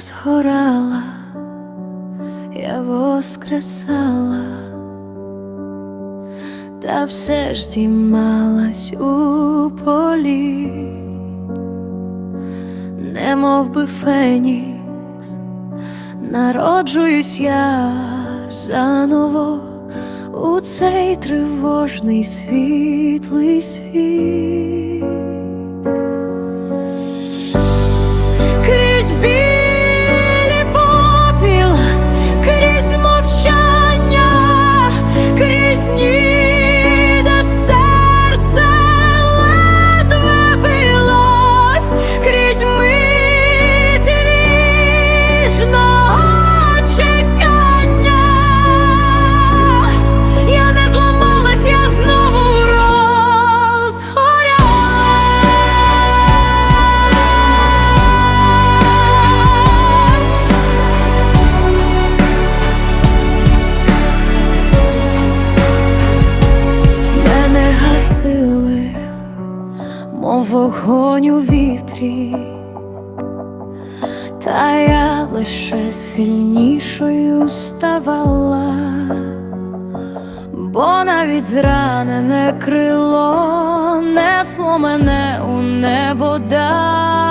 я я воскресала, та все ж дімалась у полі, немов би фенікс, народжуюсь я заново у цей тривожний світлий світ. Мов вогонь у вітрі, та я лише сильнішою ставала, бо навіть зранене крило несло мене у небо далі.